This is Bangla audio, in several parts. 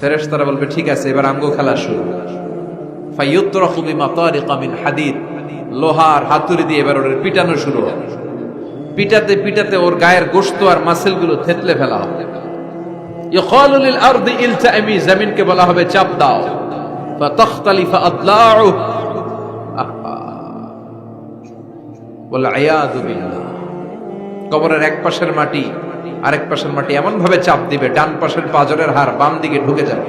ফেরেশতারা বলবে, ঠিক আছে, এবার আমগো খেলা শুরু। হাদিদ। লোহার হাতুড়ি দিয়ে এবার ওর পিটানো শুরু পিটাতে পিটাতে ওর গায়ের আর থেতলে ফেলা হবে আরদি ইলতাইমি জমিনকে বলা হবে, চাপ দাও। ফাতাখতালিফা আদলাউ। বলে আয়াদু বিল্লাহ। কবরের এক পাশের মাটি আরেক পাশের মাটি এমন ভাবে চাপ দিবে, ডান পাশের পাজরের হার বাম দিকে ঢুকে যাবে।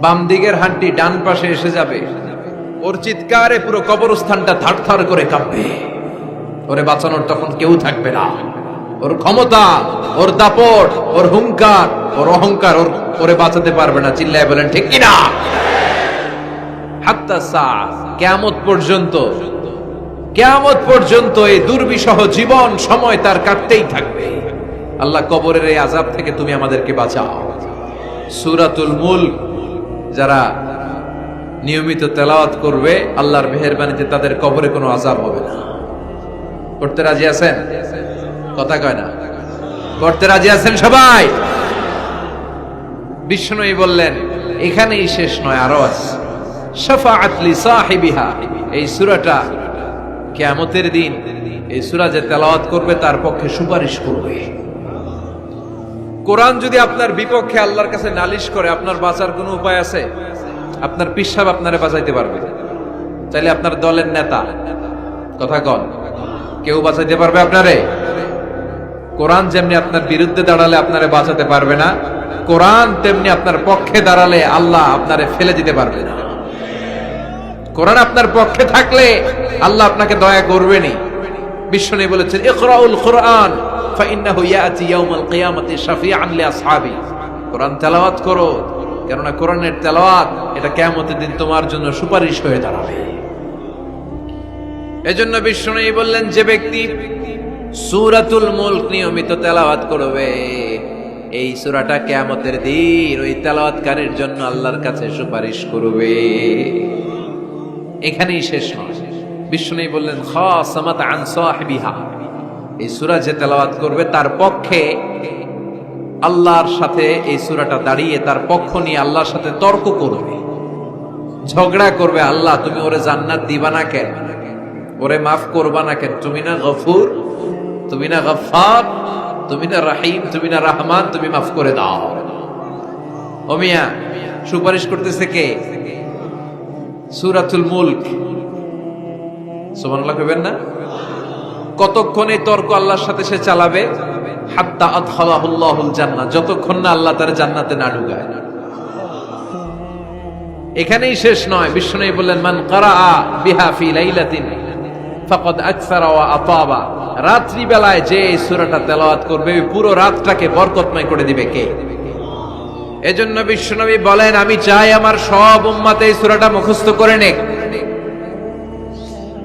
বাম দিকের হাঁটি ডান পাশে এসে যাবে। ওর চিৎকারে পুরো কবরস্থানটা থার করে কাঁপবে। ওরে বাঁচানোর তখন কেউ থাকবে না। ওর ক্ষমতা, ওর দাপট, ওর হুঙ্কার ওর অহংকার ওর ওরে বাঁচাতে পারবে না। চিল্লায় বলেন, ঠিক কিনা? হাত্তা সা, কেয়ামত পর্যন্ত কেয়ামত পর্যন্ত এই দুর্বিষহ জীবন সময় তার কাটতেই থাকবে। আল্লাহ কবরের এই আজাব থেকে তুমি আমাদেরকে বাঁচাও। সুরাতুল মুল্ক, যারা নিয়মিত তেলাওয়াত করবে, আল্লাহর মেহেরবানিতে তাদের কবরে কোনো আজাব হবে না। করতে রাজি আছেন? কথা কয় না। করতে রাজি আছেন সবাই? বিষ্ণুই বললেন, এখানেই শেষ নয়, আরও আছে। শাফাআত লি সাহিবিহা। এই সূরাটা কিয়ামতের দিন, এই সূরা যে তেলাওয়াত করবে, তার পক্ষে সুপারিশ করবে। কোরআন যদি আপনার বিপক্ষে আল্লাহর কাছে নালিশ করে, আপনার বাঁচার কোনো উপায় আছে? আপনার পিসাব আপনারে বাঁচাইতে পারবে। চাইলে আপনার দলের নেতা। কথা কন। কেউ বাঁচাইতে পারবে আপনারে? কোরআন যেমনি আপনার বিরুদ্ধে দাঁড়ালে আপনারে বাঁচাতে পারবে না, কোরআন তেমনি আপনার পক্ষে দাঁড়ালে আল্লাহ আপনারে ফেলে দিতে পারবে না। কোরআন আপনার পক্ষে থাকলে আল্লাহ আপনাকে দয়া করবেনি বিশ্বনী বলেছেন, ইকরাউল কোরআন, ফাইন্নাহু ইয়াতি ইয়াউমাল কিয়ামাতি শাফিআন লিআসহাবি। কোরআন তেলাওয়াত করো, কেননা কোরআনের তেলাওয়াত, এটা কিয়ামতের দিন তোমার জন্য সুপারিশ হয়ে দাঁড়াবে। এজন্য বিষ্ণু বললেন, যে ব্যক্তি সূরাতুল মুলক নিয়মিত তেলাওয়াত করবে, এই সূরাটা কিয়ামতের দিন ওই তেলাওয়াতকারীর জন্য আল্লাহর কাছে সুপারিশ করবে। এখানেই শেষ নয় বিষ্ণু বললেন, খাসামাত আন সাহিবিহা। এই সূরা যে তেলাওয়াত করবে, তার পক্ষে আল্লাহর সাথে এই সূরাটা দাঁড়িয়ে, তার পক্ষ নিয়ে আল্লাহর সাথে তর্ক করবে, ঝগড়া করবে। আল্লাহ, তুমি ওরে জান্নাত দিবা না কেন? ওরে মাফ করবা না কেন? তুমি না গফুর, তুমি না গফার তুমি না রাহিম, তুমি না রহমান, তুমি মাফ করে দাও। ওমিয়া সুপারিশ করতেছে কে? সুরাতুল মুলক। সুবহানাল্লাহ কইবেন না? কতক্ষণ এই তর্ক আল্লাহর সাথে সে চালাবে? হাত্তা আদখালাহুল্লাহুল জান্নাহ, যতক্ষণ না আল্লাহ তার জান্নাতে না ঢুকায়। এখানেই শেষ নয় বিষ্ণু বললেন, মান কারাআ বিহা ফি লাইলাতিন ফাকাদ আকসারা ওয়া আতাবা। রাত্রি বেলায় যে এই সূরাটা তেলাওয়াত করবে পুরো রাতটাকে বরকতময় করে দিবে কে? এজন্য বিশ্বনবী বলেন, আমি চাই আমার সব উম্মাতে এই সূরাটা মুখস্থ করে নেক।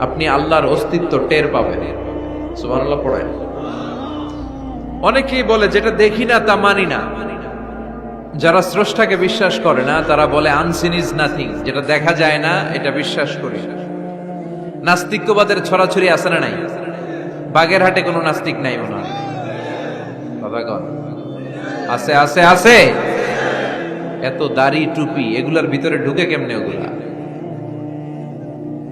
আপনি আল্লাহর অস্তিত্ব টের পাবেন। পড়েন। অনেকেই বলে, যেটা দেখি না, তা মানি না। যারা স্রষ্টাকে বিশ্বাস করে না, তারা বলে আনসিন ইজ নাথিং যেটা দেখা যায় না, এটা বিশ্বাস করি। নাস্তিক্যবাদের ছড়াছড়ি আছে না নাই? বাগেরহাটে কোনো নাস্তিক নাই মনে হয়। কথা কন আছে আছে আছে। এত দাড়ি টুপি, এগুলার ভিতরে ঢুকে কেমনে ওগুলা?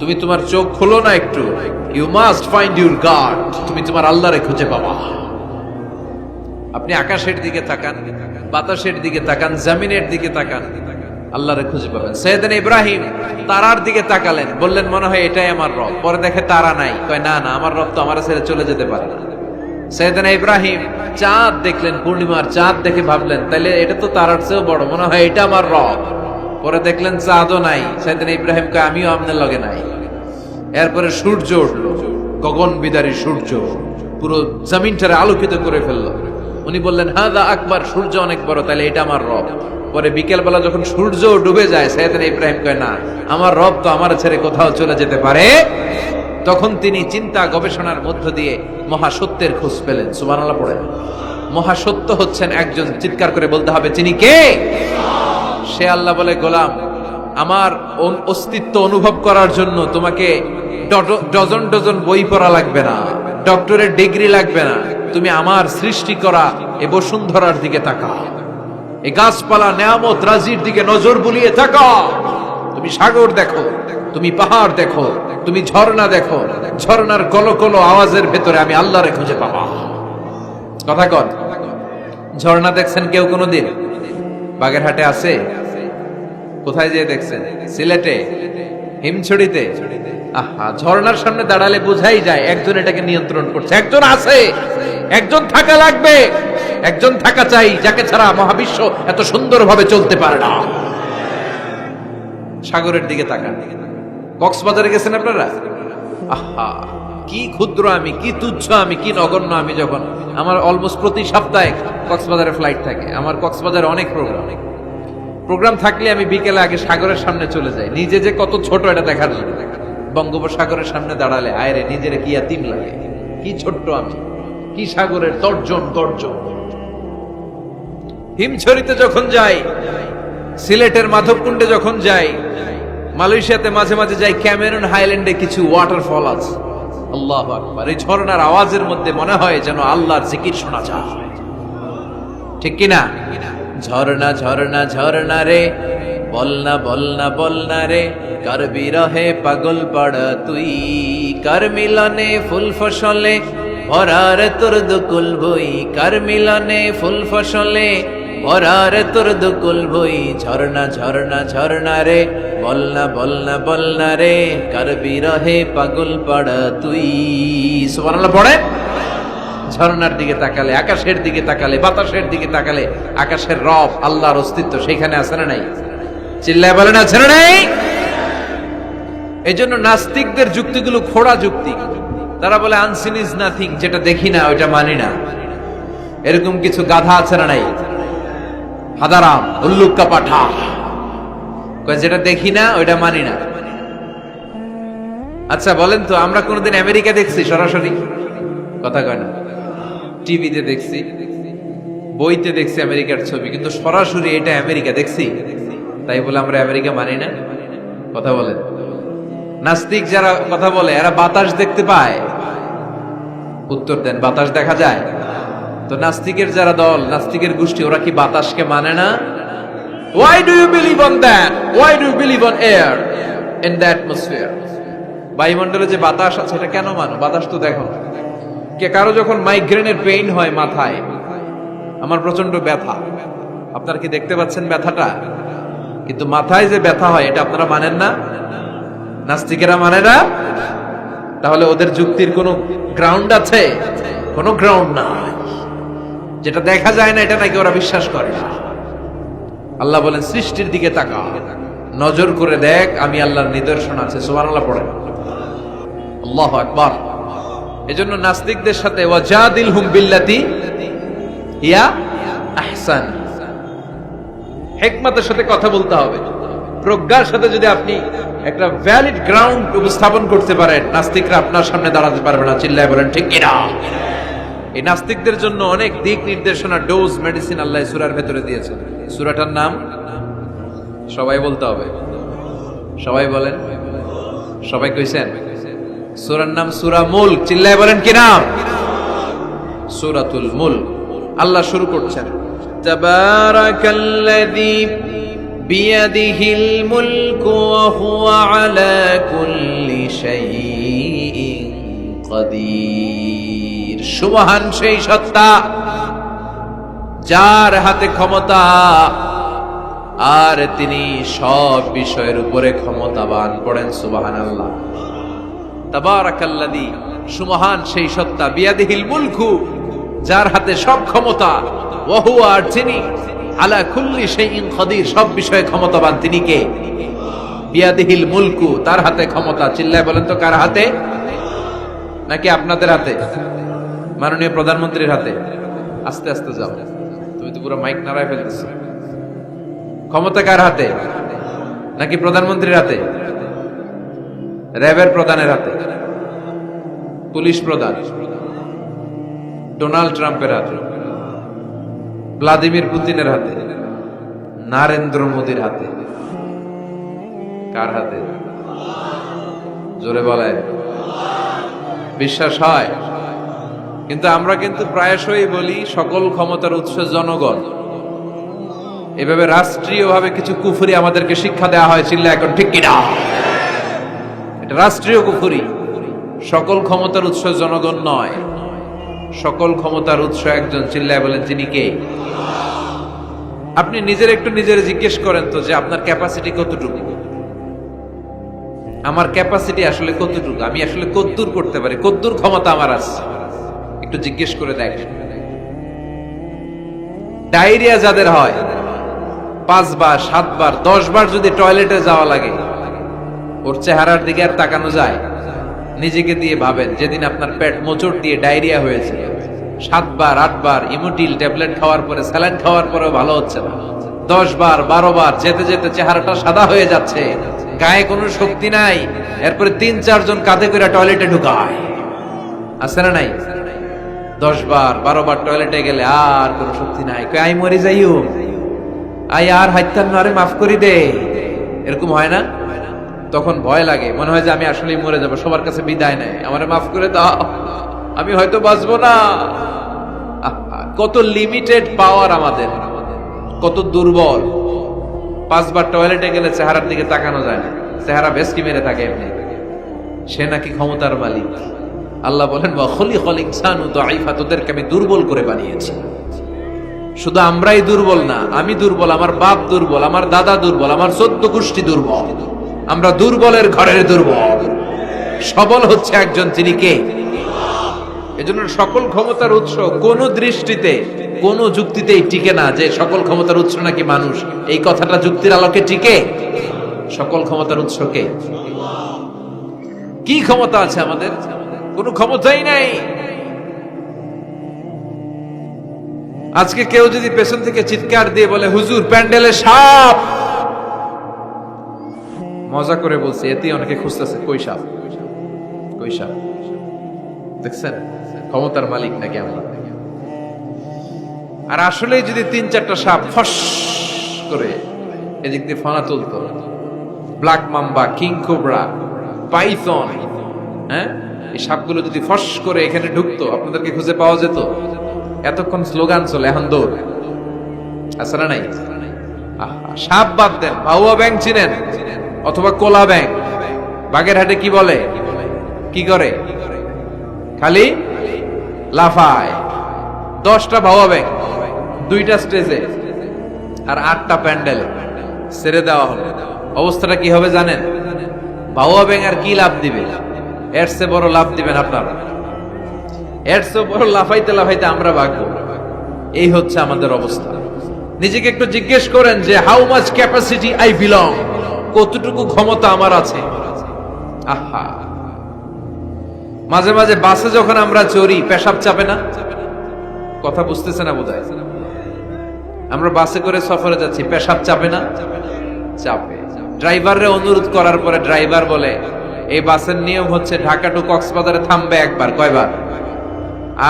তুমি তোমার চোখ খোলো না একটু। You must find your god তুমি তোমার আল্লাহরে খুঁজে পাবা। আপনি আকাশের দিকে তাকান, বাতাসের দিকে তাকান, জামিনের দিকে তাকান, আল্লাহরে খুঁজে পাবেন। সৈয়দিন ইব্রাহিম তারার দিকে তাকালেন। বললেন, মনে হয় এটাই আমার রব। পরে দেখে তারা নাই। কয়, না না, আমার রব তো আমার ছেড়ে চলে যেতে পারে না। সৈয়দিন ইব্রাহিম চাঁদ দেখলেন, পূর্ণিমার চাঁদ দেখে ভাবলেন, তাইলে এটা তো তারার চেয়েও বড়। মনে হয় এটা আমার রব। পরে দেখলেন চাঁদও নাই। সৈয়দিন ইব্রাহিম কয় আমিও আপনার লগে নাই। এরপরে সূর্য উঠল, গগন বিদারী সূর্য, পুরো জমিনটারে আলোকিত করে ফেলল। উনি বললেন হ্যাঁ হাদা আকবার, সূর্য অনেক বড় তাহলে এটা আমার রব। পরে বিকেল বেলা যখন সূর্য ডুবে যায় সৈয়দিন ইব্রাহিম কয়, না, আমার রব তো আমার ছেড়ে কোথাও চলে যেতে পারে। তখন তিনি চিন্তা গবেষণার মধ্য দিয়ে মহাসত্যের খোঁজ পেলেন। সুবহানাল্লাহ পড়েন। মহাসত্য হচ্ছেন একজন চিৎকার করে বলতে হবে তিনি কে? সে আল্লাহ বলে, গোলাম, আমার অস্তিত্ব অনুভব করার জন্য তোমাকে ডজন ডজন বই পড়া লাগবে না, ডক্টরের ডিগ্রি লাগবে না, তুমি আমার সৃষ্টি করা এ বসুন্ধরার দিকে তাকা এই গাছপালা নেয়ামত রাজির দিকে নজর বুলিয়ে থাকা তুমি সাগর দেখো, তুমি পাহাড় দেখো, তুমি ঝর্ণা দেখো, ঝর্ণার কলো কলো আওয়াজের ভেতরে আমি আল্লাহরে খুঁজে পাবা। কথা কন, ঝর্ণা দেখছেন কেউ কোনোদিন? বাগেরহাটে আছে? কোথায় যেয়ে দেখছেন? সিলেটে? হিমছড়িতে? আহা, ঝর্ণার সামনে দাঁড়ালে বোঝাই যায় একজন এটাকে নিয়ন্ত্রণ করছে। একজন আছে! একজন থাকা লাগবে! একজন থাকা চাই, যাকে ছাড়া মহাবিশ্ব এত সুন্দরভাবে চলতে পারে না। সাগরের দিকে তাকান। কক্সবাজারে গেছেন আপনারা? আহা! কি ক্ষুদ্র আমি, কি তুচ্ছ আমি, কি নগণ্য আমি যখন? আমার অলমোস্ট প্রতি সপ্তাহে কক্সবাজারে ফ্লাইট থাকে। আমার কক্সবাজারে অনেক প্রোগ্রাম প্রোগ্রাম থাকলে আমি বিকেলে আগে সাগরের সামনে চলে যাই। নিজে যে কত ছোট এটা দেখার জন্য। বঙ্গোপসাগরের সামনে দাঁড়ালে আয়রে নিজের কি আতিম লাগে? কি ছোট্ট আমি? কি সাগরের তর্জন তর্জন? হিমছড়িতে যখন যাই, সিলেটের মাধবকুণ্ডে যখন যাই, মালয়েশিয়াতে মাঝে মাঝে যাই, ক্যামেরন হাইল্যান্ডে কিছু ওয়াটারফল আছে। আল্লাহ আকবার। এই ঝর্ণার আওয়াজের মধ্যে মনে হয় যেন আল্লাহর জিকির শোনা যায়। ঠিক কিনা? ঝর্ণা ঝর্ণা ঝর্ণা রে, বলনা বলনা বলনা রে, কার বিরহে পাগল পাড়া তুই? কার মিলনে ফুল ফসলে, ভরার তোর দুকুল বই? কার মিলনে ফুল ফসলে ভরার তোর দুকুল বই ঝর্ণা ঝর্ণা ঝর্ণা রে। বলনা বলনা বলনা রে কারবি রহে পাগল পাড়া তুই। সুবহানাল্লাহ, পড়ে? ঝর্ণার দিকে তাকালে, আকাশের দিকে তাকালে, বাতাসের দিকে তাকালে, আকাশের রব, আল্লাহর অস্তিত্ব সেখানে আছে না নাই? চিল্লায় বলেন, আছে না নাই? এই জন্য নাস্তিকদের যুক্তিগুলো খোড়া যুক্তি। তারা বলে আনসিন ইজ নাথিং যেটা দেখি না, ওইটা মানি না। এরকম কিছু গাধা আছে না নাই? হাদারাম, উল্লুক্কা পাঠা। যেটা দেখি না, ওইটা মানি না। আচ্ছা বলেন তো, আমরা কোনোদিন আমেরিকা দেখছি সরাসরি? কথা কয় না। টিভিতে দেখছি, বইতে দেখছি আমেরিকার ছবি, কিন্তু সরাসরি এটা আমেরিকা দেখছি? তাই বলে আমরা আমেরিকা মানি না? কথা বলেন। নাস্তিক যারা কথা বলে, এরা বাতাস দেখতে পায়। উত্তর দেন, বাতাস দেখা যায়? তো নাস্তিকের যারা দল, নাস্তিকের গোষ্ঠী, ওরা কি বাতাসকে মানে না? Why do you believe on that why do believe on air in the atmosphere বায়ুমণ্ডলে যে বাতাস আছে, এটা কেন মানো? বাতাস তো দেখো। না। কে কারও যখন মাইগ্রেনের পেইন হয় মাথায়, আমার প্রচণ্ড ব্যথা। আপনারা কি দেখতে পাচ্ছেন ব্যথাটা? কিন্তু মাথায় যে ব্যথা হয়, এটা আপনারা মানেন না? নাস্তিকেরা মানে না? তাহলে ওদের যুক্তির কোনো গ্রাউন্ড আছে? কোনো গ্রাউন্ড নাই। যেটা দেখা যায় না এটা নাকি ওরা বিশ্বাস করে। আল্লাহ বলেন, সৃষ্টির দিকে তাকা। নজর করে দেখ, আমি আল্লাহর নিদর্শন আছে। সুবহানাল্লাহ পড়েন আল্লাহু আকবার। এজন্য নাস্তিকদের সাথে ওয়াজাদিল হুম বিল্লাতি ইয়া আহসান। হেকমতের সাথে কথা বলতে হবে। প্রজ্ঞার সাথে যদি আপনি একটা ভ্যালিড গ্রাউন্ড উপস্থাপন করতে পারেন, নাস্তিকরা আপনার সামনে দাঁড়াতে পারবে না। চিল্লায় বলেন, ঠিক কিনা? এই নাস্তিকদের জন্য অনেক দিক নির্দেশনা ডোজ মেডিসিন আল্লাহ সুরার ভেতরে দিয়েছেন। সুরাটার নাম? সবাই বলতে হবে। সবাই বলেন। সবাই কইছেন? সুরার নাম সুরা মুল চিল্লায় বলেন কি নাম? সুরাতুল মুল আল্লাহ শুরু করছেন। তাবারাকাল্লাযী বিয়াদিহিল মুলকু কুল্লি কাদির। সুবহান সেই সত্তা যার হাতে ক্ষমতা, আর তিনি সব বিষয়ের উপরে ক্ষমতাবান পড়েন, সুবহানাল্লাহ। তাবারাকাল্লাযী সুমহান সেই সত্তা, বিয়াদিহিল মুলকু, যার হাতে সব ক্ষমতা, ওহু আর যিনি, আলা কুল্লি শাইইন কদির সব বিষয়ে ক্ষমতাবান তিনি কে? বিয়াদিহিল মুলকু, তার হাতে ক্ষমতা, চিল্লায় বলেন তো কার হাতে? নাকি আপনাদের হাতে? মাননীয় প্রধানমন্ত্রীর হাতে। আস্তে আস্তে যাও। তুমি তো পুরো মাইক নাড়ায় ফেলতেছো। ক্ষমতা কার হাতে? নাকি প্রধানমন্ত্রীর হাতে? র্যাবের প্রধানের হাতে। পুলিশ প্রধান। ডোনাল্ড ট্রাম্পের হাতে। ভ্লাদিমির পুতিনের হাতে। নারেন্দ্র মোদীর হাতে। কার হাতে? জোরে বলেন। বিশ্বাস হয়? কিন্তু আমরা কিন্তু প্রায়শই বলি সকল ক্ষমতার উৎস জনগণ। এভাবে রাষ্ট্রীয়ভাবে কিছু কুফুরি আমাদেরকে শিক্ষা দেওয়া হয় চিল্লা এখন, ঠিক কিনা? এটা রাষ্ট্রীয় কুফুরি। সকল ক্ষমতার উৎস জনগণ নয়। সকল ক্ষমতার উৎস একজন, চিল্লায় বলেন, যিনি কে? আপনি নিজের একটু নিজের জিজ্ঞেস করেন তো যে আপনার ক্যাপাসিটি কতটুকু? আমার ক্যাপাসিটি আসলে কতটুকু? আমি আসলে কদ্দূর করতে পারি। কদ্দূর ক্ষমতা আমার আছে। একটু জিজ্ঞেস করে দেখেন ডায়রিয়া যাদের হয়, পাঁচবার, সাতবার দশ বার যদি টয়লেটে যাওয়া লাগে, ওর চেহারার দিকে আর তাকানো যায়। নিজেকে দিয়ে ভাবেন, যেদিন আপনার পেট মোচড় দিয়ে ডায়রিয়া হয়েছে। সাতবার, আটবার, ইমোটিল ট্যাবলেট খাওয়ার পরে, স্যালাইন খাওয়ার পরেও ভালো হচ্ছে না। দশ বার বারো বার যেতে যেতে চেহারাটা সাদা হয়ে যাচ্ছে। গায়ে কোনো শক্তি নাই। এরপরে তিন, চারজন কাঁধে করে টয়লেটে ঢুকায়। আছে না নাই? দশ বার, বারো বার টয়লেটে গেলে আর কোনো শক্তি নাই। আই মরে যাইও। আই আর হাইতাম না, আরে মাফ করি দে। এরকম হয় না? তখন ভয় লাগে। মনে হয় যে আমি আসলেই মরে যাব, সবার কাছে বিদায় নেয়। আমারে মাফ করে দাও। আমি হয়তো বাঁচবো না। কত লিমিটেড পাওয়ার আমাদের। কত দুর্বল। পাঁচবার টয়লেটে গেলে চেহারার দিকে তাকানো যায় না। চেহারা ভেস্কি মেরে থাকে এমনি। সে নাকি ক্ষমতার মালিক। আল্লাহ বলেন খলি খলিক সানু তো আইফা তোদেরকে আমি দুর্বল করে বানিয়েছি। শুধু আমরাই দুর্বল না, আমি দুর্বল, আমার বাপ দুর্বল, আমার দাদা দুর্বল, আমার চোদ্দ গোষ্ঠী দুর্বল। আমরা দুর্বলের ঘরের দুর্বল। সবল হচ্ছে একজন, তিনি কে? এজন্য সকল ক্ষমতার উৎস কোন দৃষ্টিতে, কোন যুক্তিতেই টিকে না যে সকল ক্ষমতার উৎস নাকি মানুষ। এই কথাটা যুক্তির আলোকে টিকে? সকল ক্ষমতার উৎস কে? কি ক্ষমতা আছে আমাদের? কোনো ক্ষমতাই নাই। আজকে কেউ যদি পেছন থেকে চিৎকার দিয়ে বলে, হুজুর প্যান্ডেলে সাপ! মজা করে বলছে, এতে অনেকে খুঁজতেছে, কই সাপ? কই সাপ? দেখছেন? ক্ষমতার মালিক নাকি আমরা আর আসলে যদি তিন চারটা সাপ ফস করে এদিক দিয়ে ফানা তুলতো, black mamba, king cobra, python হ্যাঁ? এই সাপগুলো যদি ফস করে এখানে ঢুকতো, আপনাদেরকে খুঁজে পাওয়া যেত। এতক্ষণ স্লোগান চলে, এখন দৌড়। না নাই? সাপ বাদ দেন বাহুয়া ব্যাংক চিনেন, অথবা কোলা ব্যাংক। বাগেরহাটে কি বলে? কি করে? খালি লাফায়। দশটা ভাওয়া ব্যাংক, দুইটা স্টেজে, আর আটটা প্যান্ডেল। ছেড়ে দেওয়া হলো। অবস্থাটা কি হবে জানেন? ভাওয়া ব্যাংক আর কি লাভ দিবে? এর চেয়ে বড় লাভ দিবেন আপনারা। এর চেয়ে বড় লাফাইতে লাফাইতে আমরা ভাগবো। এই হচ্ছে আমাদের অবস্থা। নিজেকে একটু জিজ্ঞেস করেন যে how much capacity I belong কতটুকু ক্ষমতা আমার আছে? আহা। মাঝে মাঝে বাসে যখন আমরা চড়ি, পেশাব চাপে না? কথা বুঝতেছে না বোধহয়? আমরা বাসে করে সফরে যাচ্ছি, পেশাব চাপে না? চাপে। ড্রাইভাররে অনুরোধ করার পরে ড্রাইভার বলে এই বাসের নিয়ম হচ্ছে ঢাকা টু কক্সবাজারে থামবে একবার, কয়বার?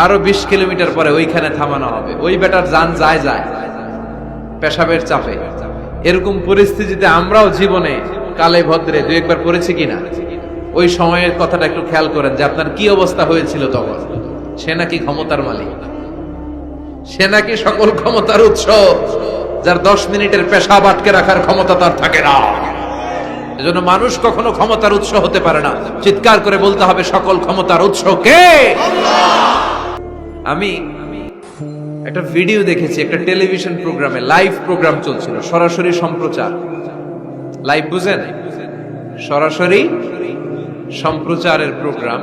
আরও বিশ কিলোমিটার পরে ওইখানে থামানো হবে। ওই বেটার যান যায় যায়, পেশাবের চাপে। এরকম পরিস্থিতিতে আমরাও জীবনে কালে ভদ্রে দু একবার পড়েছি কিনা? ওই সময়ের কথাটা একটু খেয়াল করেন যে আপনার কি অবস্থা হয়েছিল তখন? সে নাকি ক্ষমতার মালিক। সে নাকি সকল ক্ষমতার উৎস, যার দশ মিনিটের পেশাব আটকে রাখার ক্ষমতা তার থাকে না। এজন্য মানুষ কখনো ক্ষমতার উৎস হতে পারে না। চিৎকার করে বলতে হবে, সকল ক্ষমতার উৎস কে? আমি একটা ভিডিও দেখেছি, একটা টেলিভিশন প্রোগ্রামে, লাইভ প্রোগ্রাম চলছিল, সরাসরি সম্প্রচার। লাইভ বুঝেন? সরাসরি সম্প্রচারের প্রোগ্রাম।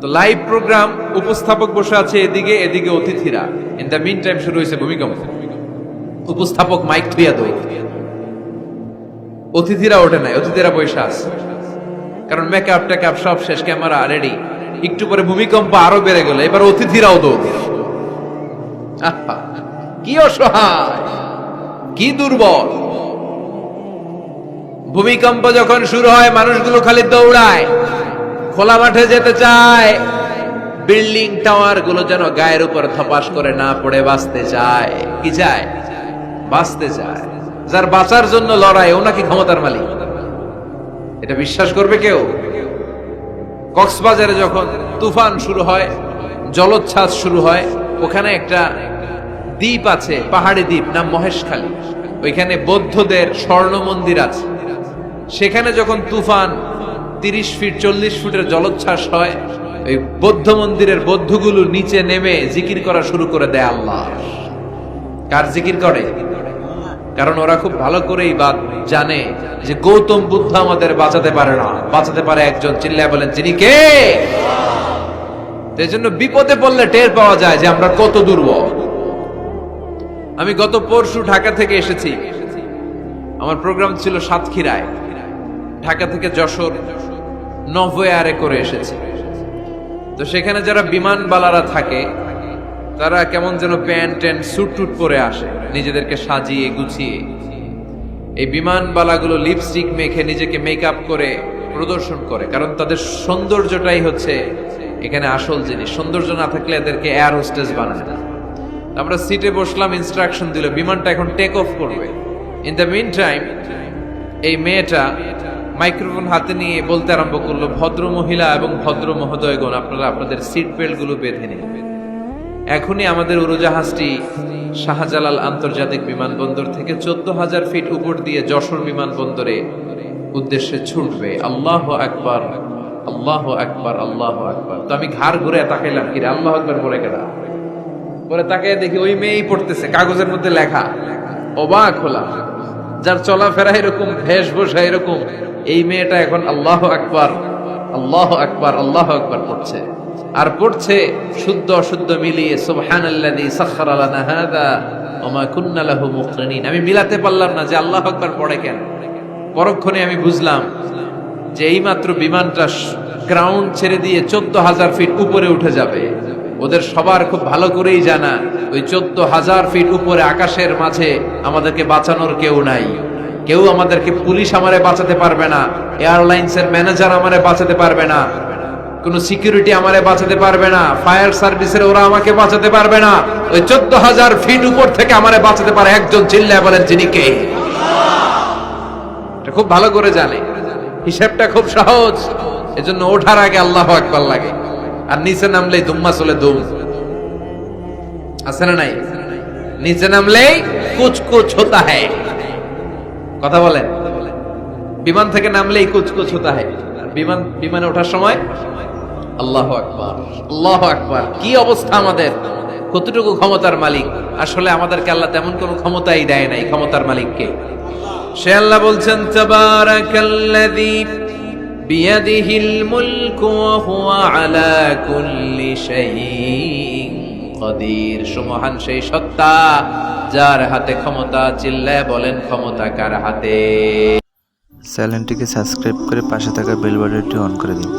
তো লাইভ প্রোগ্রাম, উপস্থাপক বসে আছে এদিকে এদিকে অতিথিরা। ইন দ্য মিন টাইম শুরু হয়েছে ভূমিকম্প। উপস্থাপক মাইক থুইয়া দই অতিথিরা ওঠে নাই, অতিথিরা বসে আছে। কারণ মেকআপ টেকআপ সব শেষ ক্যামেরা রেডি একটু পরে ভূমিকম্প আরও বেড়ে গেল, এবার অতিথিরাও দৌড়। কি অসহায়, কি দুর্বল। ভূমিকম্প যখন শুরু হয়, মানুষগুলো খালি দৌড়ায়, খোলা মাঠে যেতে চায়। বিল্ডিং টাওয়ারগুলো যেন গায়ের উপর থপাস করে না পড়ে, বাঁচতে চায়। কি চায়? বাঁচতে চায়। যার বাঁচার জন্য লড়াই, ও নাকি ক্ষমতার মালিক। এটা বিশ্বাস করবে কেউ? কক্সবাজারে যখন তুফান শুরু হয়, জলোচ্ছ্বাস শুরু হয়, ওখানে একটা দ্বীপ আছে, পাহাড়ি দ্বীপ, নাম মহেশখালী। ওইখানে বৌদ্ধদের স্বর্ণ মন্দির আছে। সেখানে যখন তুফান তিরিশ ফিট, চল্লিশ ফুটের জলোচ্ছ্বাস হয়, ওই বৌদ্ধ মন্দিরের বৌদ্ধগুলো নিচে নেমে জিকির করা শুরু করে দেয় আল্লাহ। কার জিকির করে? কারণ ওরা খুব ভালো করেই বাদ জানে যে গৌতম বুদ্ধ আমাদের বাঁচাতে পারে না। বাঁচাতে পারে একজন। চিল্লায় বলেন, যিনি কে? এই জন্য বিপদে পড়লে টের পাওয়া যায় যে আমরা কত দুর্বল। আমি গত পরশু ঢাকা থেকে এসেছি। আমার প্রোগ্রাম ছিল সাতক্ষীরায়। ঢাকা থেকে যশোর নভোয়ারে করে এসেছি। তো সেখানে যারা বিমানবালারা থাকে তারা কেমন যেন প্যান্ট ট্যান্ট, স্যুট টুট পরে আসে, নিজেদেরকে সাজিয়ে, গুছিয়ে। এই বিমানবালাগুলো লিপস্টিক মেখে নিজেকে মেকআপ করে প্রদর্শন করে, কারণ তাদের সৌন্দর্যটাই হচ্ছে এখানে আসল জিনিস। সৌন্দর্য না থাকলে এদেরকে এয়ার হোস্টেস বানায় না। আমরা সিটে বসলাম ইনস্ট্রাকশন দিল, বিমানটা এখন টেক অফ করবে। ইন দ্য মিন টাইম এই মেয়েটা মাইক্রোফোন হাতে নিয়ে বলতে আরম্ভ করল ভদ্র মহিলা এবং ভদ্র মহোদয়গণ আপনারা আপনাদের সিট বেল্টগুলো বেঁধে নিন। এখনই আমাদের উড়োজাহাজটি শাহজালাল আন্তর্জাতিক বিমানবন্দর থেকে চোদ্দ হাজার ফিট উপর দিয়ে যশোর বিমানবন্দরে উদ্দেশ্যে ছুটবে। আল্লাহ আকবার আল্লাহ আকবার আল্লাহ আকবার। তো আমি ঘাড় ঘুরে তাকাইলাম, কিরে, আল্লাহ আকবার, বলে কেনা পরে তাকে দেখি ওই মেয়েই পড়তেছে, কাগজের মধ্যে লেখা। অবাক হলাম, যার চলাফেরা এরকম ভেষভূষা এরকম। এই মেয়েটা এখন আল্লাহ আকবার আল্লাহ আকবার আল্লাহ আকবার পড়ছে। আর পড়ছে শুদ্ধ অশুদ্ধ মিলিয়ে মুকরিনিন আমি মিলাতে পারলাম না যে আল্লাহ আকবার পড়ে কেন। পরক্ষণে আমি বুঝলাম যে এইমাত্র বিমানটা গ্রাউন্ড ছেড়ে দিয়ে চোদ্দ হাজার ফিট উপরে উঠে যাবে। ওদের সবার খুব ভালো করেই জানা, ওই চোদ্দ হাজার ফিট উপরে আকাশের মাঝে আমাদেরকে বাঁচানোর কেউ নাই। কেউ আমাদেরকে পুলিশ আমারে বাঁচাতে পারবে না এয়ারলাইন্স এর ম্যানেজার আমারে বাঁচাতে পারবে না কোন সিকিউরিটি আমারে বাঁচাতে পারবে না। ফায়ার সার্ভিসের ওরা আমাকে বাঁচাতে পারবে না। ওই চোদ্দ হাজার ফিট উপর থেকে আমারে বাঁচাতে পারে একজন চিল্লায় বলেন, যিনি কে? খুব ভালো করে জানে। হিসাবটা খুব সহজ। এজন্য ওঠার আগে আল্লাহ আকবার লাগে। আর নিচে নামলেই দুম্মা চলে দুম আছে না নাই? নিচে নামলেই কুচ কুচ হতা হ্যায় কথা বলেন। বিমান থেকে নামলেই কুচ কুচ হতা হ্যায় বিমান, বিমানে ওঠার সময় আল্লাহ আকবার কি অবস্থা আমাদের? কতটুকু ক্ষমতার মালিক? আসলে আমাদেরকে আল্লাহ তেমন কোনো ক্ষমতাই দেয় নাই ক্ষমতার মালিককে। সে আল্লাহ বলছেন হুয়া আলা কুল্লি শাইইন কদির। সুমহান সেই সত্তা, যার হাতে ক্ষমতা চিল্লায় বলেন, ক্ষমতা কার হাতে? চ্যানেলটিকে সাবস্ক্রাইব করে পাশে থাকা বেল বাটনটি অন করে দিন।